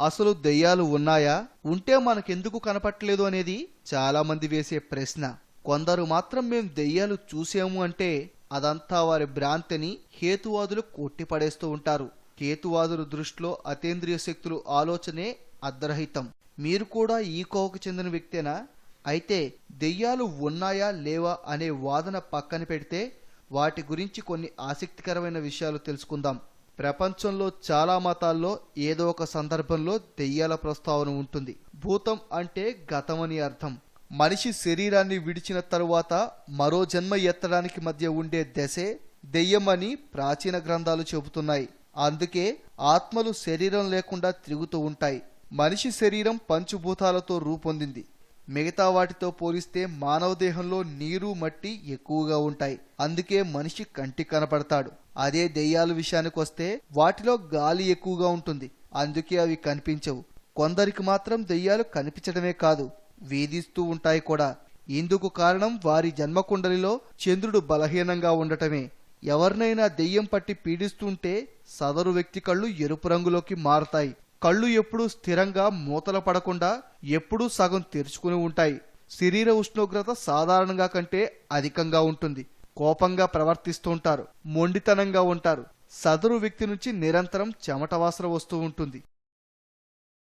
అసలు దెయ్యాలు ఉన్నాయా? ఉంటే మనకెందుకు కనపట్లేదు అనేది చాలా మంది వేసే ప్రశ్న. కొందరు మాత్రం మేం దెయ్యాలు చూసాము అంటే అదంతా వారి భ్రాంతిని హేతువాదులు కొట్టిపడేస్తూ ఉంటారు. హేతువాదుల దృష్టిలో అతేంద్రియ శక్తులు ఆలోచనే అర్ధరహితం. మీరు కూడా ఈ కోవకు చెందిన వ్యక్తేనా? అయితే దెయ్యాలు ఉన్నాయా లేవా అనే వాదన పక్కన పెడితే వాటి గురించి కొన్ని ఆసక్తికరమైన విషయాలు తెలుసుకుందాం. ప్రపంచంలో చాలా మతాల్లో ఏదో ఒక సందర్భంలో దెయ్యాల ప్రస్తావన ఉంటుంది. భూతం అంటే గతమని అర్థం. మనిషి శరీరాన్ని విడిచిన తరువాత మరో జన్మ ఎత్తడానికి మధ్య ఉండే దశే దెయ్యమని ప్రాచీన గ్రంథాలు చెబుతున్నాయి. అందుకే ఆత్మలు శరీరం లేకుండా తిరుగుతూ ఉంటాయి. మనిషి శరీరం పంచభూతాలతో రూపొందింది. మిగతా వాటితో పోలిస్తే మానవ దేహంలో నీరు మట్టి ఎక్కువగా ఉంటాయి. అందుకే మనిషి కంటి కనపడతాడు. అదే దెయ్యాల విషయానికి వస్తే వాటిలో గాలి ఎక్కువగా ఉంటుంది. అందుకే అవి కనిపించవు. కొందరికి మాత్రం దెయ్యాలు కనిపించడమే కాదు వేధిస్తూ ఉంటాయి కూడా. ఇందుకు కారణం వారి జన్మకుండలిలో చంద్రుడు బలహీనంగా ఉండటమే. ఎవరినైనా దెయ్యం పట్టి పీడిస్తుంటే సదరు వ్యక్తి కళ్ళు ఎరుపు రంగులోకి మారతాయి. కళ్ళు ఎప్పుడూ స్థిరంగా మూతల పడకుండా ఎప్పుడూ సగం తెరుచుకుని ఉంటాయి. శరీర ఉష్ణోగ్రత సాధారణంగా కంటే అధికంగా ఉంటుంది. కోపంగా ప్రవర్తిస్తూ ఉంటారు. మొండితనంగా ఉంటారు. సదరు వ్యక్తి నుంచి నిరంతరం చెమట వాసన వస్తూ ఉంటుంది.